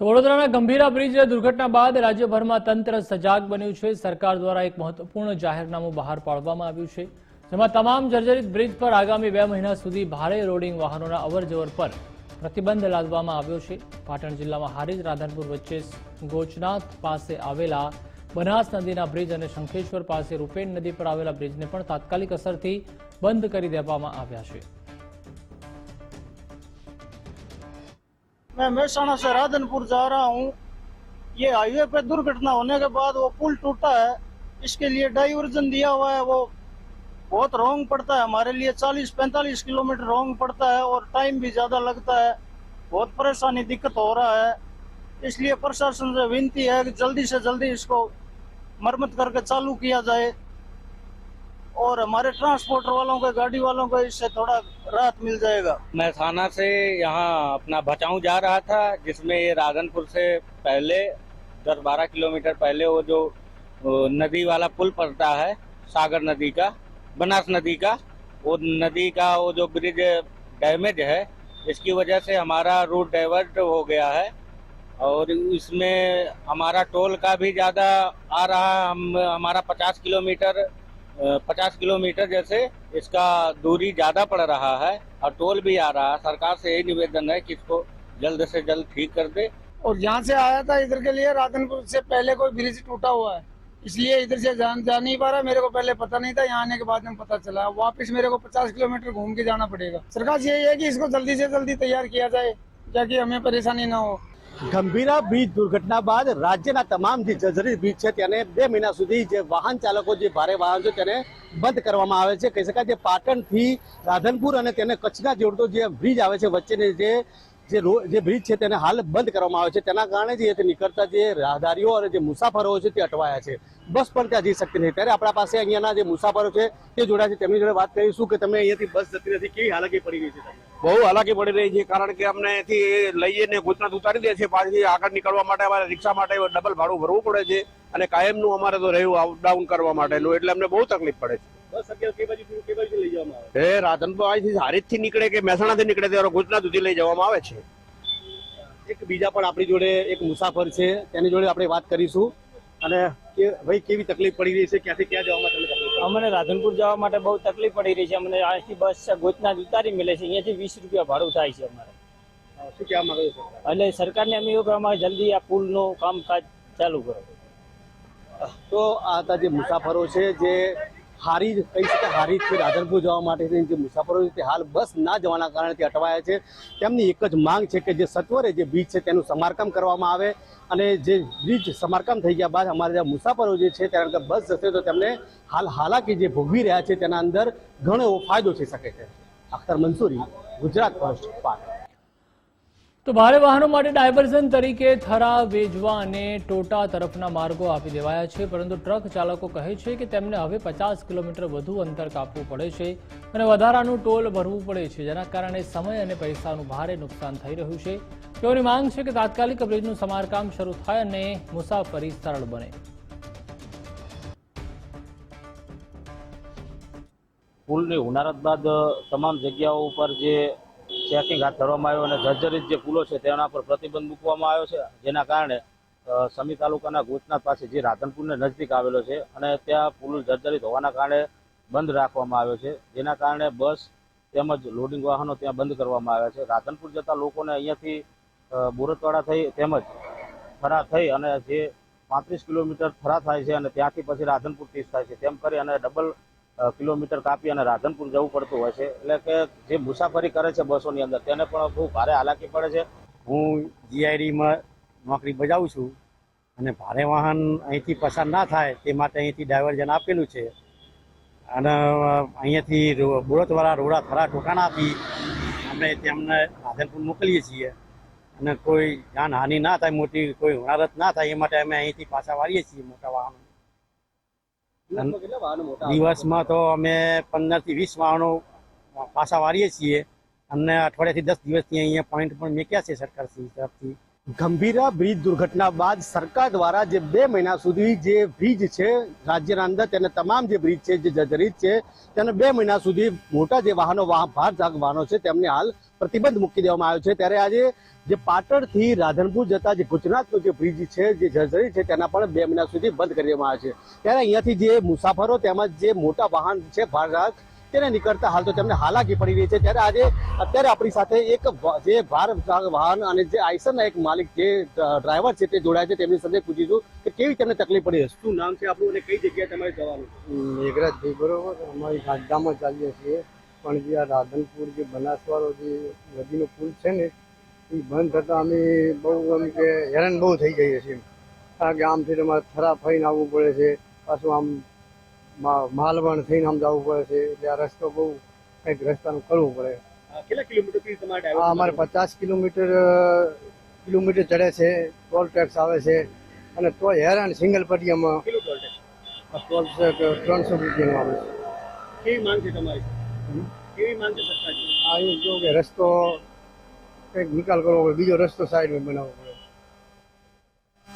વડોદરાના ગંભીરા બ્રિજ દુર્ઘટના બાદ રાજ્યભરમાં તંત્ર સજાગ બન્યું છે. સરકાર દ્વારા એક મહત્વપૂર્ણ જાહેરનામું બહાર પાડવામાં આવ્યું છે. જેમાં તમામ જર્જરિત બ્રિજ પર આગામી બે મહિના સુધી ભારે રોડિંગ વાહનોના અવરજવર પર પ્રતિબંધ લાદવામાં આવ્યો છે. પાટણ જિલ્લામાં હારીજ, રાધનપુર વચ્ચે ગોચનાથ પાસે આવેલા બનાસ નદીના બ્રિજ અને શંખેશ્વર પાસે રૂપેણ નદી પર આવેલા બ્રિજને પણ તાત્કાલિક અસરથી બંધ કરી દેવામાં આવ્યા છે. मैं मेहसाणा से राधनपुर जा रहा हूँ। ये हाईवे पे दुर्घटना होने के बाद वो पुल टूटा है। इसके लिए डाइवर्जन दिया हुआ है। वो बहुत रॉन्ग पड़ता है। हमारे लिए 40-45 किलोमीटर रॉन्ग पड़ता है और टाइम भी ज़्यादा लगता है। बहुत परेशानी, दिक्कत हो रहा है। इसलिए प्रशासन से विनती है कि जल्दी से जल्दी इसको मरम्मत करके चालू किया जाए। और हमारे ट्रांसपोर्टर वालों को, गाड़ी वालों को इससे थोड़ा राहत मिल जाएगा। मैसाना से यहाँ अपना भचाऊ जा रहा था, जिसमें ये राधनपुर से पहले, दस बारह किलोमीटर पहले वो जो नदी वाला पुल पड़ता है, सागर नदी का, बनास नदी का, वो नदी का वो जो ब्रिज डैमेज है, इसकी वजह से हमारा रूट डाइवर्ट हो गया है। और इसमें हमारा टोल का भी ज़्यादा आ रहा हम, हमारा पचास किलोमीटर पचास किलोमीटर जैसे इसका दूरी ज़्यादा पड़ रहा है और टोल भी आ रहा है। सरकार से यही निवेदन है कि इसको जल्द से जल्द ठीक कर दे। और यहाँ से आया था इधर के लिए, राधनपुर से पहले कोई ब्रिज टूटा हुआ है। इसलिए इधर से जान, जा नहीं पा रहा, मेरे को पहले पता नहीं था, यहाँ आने के बाद में पता चला। वापस मेरे को 50 किलोमीटर घूम के जाना पड़ेगा। सरकार यही है कि इसको जल्दी से जल्दी तैयार किया जाए, ताकि हमें परेशानी ना हो। ગંભીરા બ્રિજ દુર્ઘટના બાદ રાજ્યના તમામ જે જર્જરિત બ્રિજ છે તેને બે મહિના સુધી જે વાહન ચાલકો જે ભારે વાહન છે તેને બંધ કરવામાં આવે છે. કહી શકાય જે પાટણથી રાધનપુર અને તેને કચ્છના જોડતો જે બ્રિજ આવે છે વચ્ચેની જે જે રો, જે બ્રિજ છે તેને હાલ બંધ કરવામાં આવે છે. તેના કારણે જે નીકળતા જે રાહદારીઓ અને જે મુસાફરો છે તે અટવાયા છે. બસ પણ ત્યાં જઈ શકતી નથી. ત્યારે આપણા પાસે અહીંયાના જે મુસાફરો છે તે જોડાયા છે. તેમની જોડે વાત કરીશું કે તમે અહીંયાથી બસ જતી નથી. કેવી હાલાકી પડી રહી છે બહુ હાલાકી પડી રહી છે. કારણ કે અમને અહીંથી લઈએ ને ગુજરાત ઉતારી દે છે. પાછી આગળ નીકળવા માટે અમારે રિક્ષા માટે ડબલ ભાડું ભરવું પડે છે અને કાયમનું અમારે તો રહ્યું ડાઉન કરવા માટેનું. એટલે અમને બહુ તકલીફ પડે છે. એ રાધનપુર અહીંથી હારીજથી નીકળે કે મહેસાણા થી નીકળે ત્યારે ગુજરાત સુધી લઈ જવામાં આવે છે? એક બીજા પણ આપણી જોડે એક મુસાફર છે તેની જોડે આપણે વાત કરીશું. અને કે ભાઈ કેવી તકલીફ પડી રહી છે? ક્યાંથી ક્યાં જવામાં તમને તકલીફ અમને રાધનપુર જવા માટે બહુ તકલીફ પડી રહી છે. અમને અહીંથી બસ ગોચના જ ઉતારી મળે છે. અહીંયાથી વીસ રૂપિયા ભાડું થાય છે અમારે. શું કહેવા માંગે છે? એટલે સરકારને અમે એવું કહેવા માંગે જલ્દી આ પુલનું કામકાજ ચાલુ કરો. તો આ હતા જે મુસાફરો છે જે હારી કહી શકાય છે રાધનપુર જવા માટે જે મુસાફરો છે તે હાલ બસ ના જવાના કારણે તે અટવાયા છે. તેમની એક જ માંગ છે કે જે સત્વરે જે બ્રિજ છે તેનું સમારકામ કરવામાં આવે અને જે બ્રિજ સમારકામ થઈ ગયા બાદ અમારા જે મુસાફરો જે છે તેના અંદર બસ જશે તો તેમને હાલ હાલાકી જે ભોગવી રહ્યા છે તેના અંદર ઘણો એવો ફાયદો થઈ શકે છે. અખ્તર મંસૂરી, ગુજરાત ફર્સ્ટ પાટણ તો ભારે વાહનો માટે ડાયવર્ઝન તરીકે થરા, વેજવા અને ટોટા તરફના માર્ગો આપી દેવાયા છે. પરંતુ ટ્રક ચાલકો કહે છે કે તેમને હવે પચાસ કિલોમીટર વધુ અંતર કાપવું પડે છે અને વધારાનું ટોલ ભરવું પડે છે, જેના કારણે સમય અને પૈસાનું ભારે નુકસાન થઈ રહ્યું છે. તેઓની માંગ છે કે તાત્કાલિક બ્રિજનું સમારકામ શરૂ થાય અને મુસાફરી સરળ બને. પુલની ઉનારત બાદ તમામ જગ્યાઓ ઉપર જે ચેકિંગ હાથ ધરવામાં આવ્યું અને જર્જરિત જે પુલો છે તેના પર પ્રતિબંધ મૂકવામાં આવ્યો છે, જેના કારણે સમી તાલુકાના ગોચનાથ પાસે જે રાધનપુરને નજદીક આવેલો છે અને ત્યાં પુલ જર્જરિત હોવાના કારણે બંધ રાખવામાં આવ્યો છે, જેના કારણે બસ તેમજ લોડિંગ વાહનો ત્યાં બંધ કરવામાં આવ્યા છે. રાધનપુર જતા લોકોને અહીંયાથી બોરતવાડા થઈ તેમજ ફરા થઈ અને જે પાંત્રીસ કિલોમીટર ફરા થાય છે અને ત્યાંથી પછી રાધનપુર તીસ થાય છે, તેમ કરી અને ડબલ કિલોમીટર કાપી અને રાધનપુર જવું પડતું હોય છે. એટલે કે જે મુસાફરી કરે છે બસોની અંદર, તેને પણ બહુ ભારે હાલાકી પડે છે. હું જીઆઈડીમાં નોકરી બજાવું છું અને ભારે વાહન અહીંથી પસાર ના થાય તે માટે અહીંથી ડાયવર્ઝન આપેલું છે. અને અહીંયાથી બોરતવાળા રોડા થરા ઠોકાણાથી અમે તેમને રાધનપુર મોકલીએ છીએ. અને કોઈ જાનહાનિ ના થાય, મોટી કોઈ હોનારત ના થાય, એ માટે અમે અહીંથી પાછા વાળીએ છીએ મોટા વાહનો. દિવસમાં તો અમે પંદરથી વીસ વાહનો પાછા વાળીએ છીએ. અમને અઠવાડિયાથી દસ દિવસથી અહીંયા પોઈન્ટ પણ મેક્યા છે સરકાર હિસાબથી ગંભીરા બ્રિજ દુર્ઘટના બાદ સરકાર દ્વારા જે બે મહિના સુધી જે બ્રિજ છે, રાજ્યના અંદર તેને તમામ જે બ્રિજ છે, જે જર્જરિત છે, તેને બે મહિના સુધી મોટા જે વાહનો ભાર ભારજાગ વાહનો છે, તેમને હાલ પ્રતિબંધ મૂકી દેવામાં આવ્યો છે. ત્યારે આજે જે પાટણથી રાધનપુર જતા જે ગુજરાતનો જે બ્રિજ છે, જે જર્જરિત છે, તેના પણ બે મહિના સુધી બંધ કરી દેવામાં આવ્યો છે. ત્યારે અહીંયાથી જે મુસાફરો તેમજ જે મોટા વાહન છે ભારજાગ તેને નીકળતા હાલ તો તેમને હાલાકી પડી રહી છે. ત્યારે આજે અત્યારે આપણી સાથે એક જે ભાર વાહન અને જે આઈસરના એક માલિક જે ડ્રાઈવર છે તે જોડાય છે. તેમની સાથે પૂછીશું કે કેવી તેમને તકલીફ પડી હશે શું નામ છે આપણું અને કઈ જગ્યાએ તમારે જવાનું મેઘરાજભાઈ બરોબર. અમારી ગામડામાં ચાલીએ છીએ. પણ જે આ રાધનપુર જે બનાસવાળો જે નદીનો પુલ છે ને, એ બંધ થતાં અમે બહુ એમ કે હેરાન બહુ થઈ જઈએ છીએ. કારણ કે આમથી તમારે થરા ફરીને આવવું પડે છે. પાછું આમ માલવણ થઈને આમ જવું પડે છે. એટલે આ રસ્તો બહુ કંઈક રસ્તાનું કરવું પડે. કેટલા કિલોમીટર હા અમારે પચાસ કિલોમીટર કિલોમીટર ચડે છે. ટોલ ટેક્સ આવે છે. અને તો હેરાન સિંગલ પટિયામાં. ટોલ ત્રણસો રૂપિયાનું આવે છે. કેવી માંગ છે તમારી? કેવી માંગ છે આ એવું કહું કે રસ્તો કંઈક નિકાલ કરવો પડે. બીજો રસ્તો સાઈડમાં બનાવવો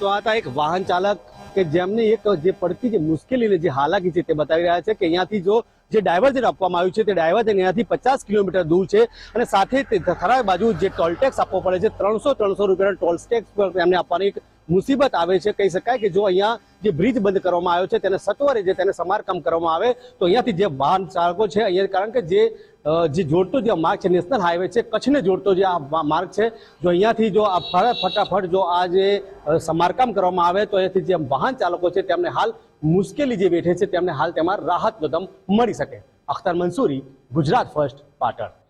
તો આ હતા એક વાહન ચાલક કે જેમને એક જે પડતી જે મુશ્કેલી જે હાલાકી છે તે બતાવી રહ્યા છે કે અહીંયાથી જો જે ડાયવર્જન આપવામાં આવ્યું છે, તે ડાયવર્જન અહીંયાથી પચાસ કિલોમીટર દૂર છે અને સાથે ખરા બાજુ જે ટોલ ટેક્સ આપવો પડે છે, ત્રણસો ત્રણસો રૂપિયાના ટોલ ટેક્સ પર એમને આપવાની એક મુસીબત આવે છે. કહી શકાય કે જો અહીંયા જે બ્રિજ બંધ કરવામાં આવ્યો છે, તેને સત્વરે જે તેને સમારકામ કરવામાં આવે, તો અહીંયાથી જે વાહન ચાલકો છે, અહીંયા કારણ કે જે જે જોડતો જે માર્ગ છે, નેશનલ હાઈવે છે, કચ્છને જોડતો જે આ માર્ગ છે, જો અહીંયાથી જો આ ફટાફટ જો આ જે સમારકામ કરવામાં આવે, તો અહીંયાથી જે વાહન ચાલકો છે, તેમને હાલ મુશ્કેલી જે વેઠે છે, તેમને હાલ તેમાં રાહત કદમ મળી શકે. અખ્તર મંસૂરી, ગુજરાત ફર્સ્ટ, પાટણ.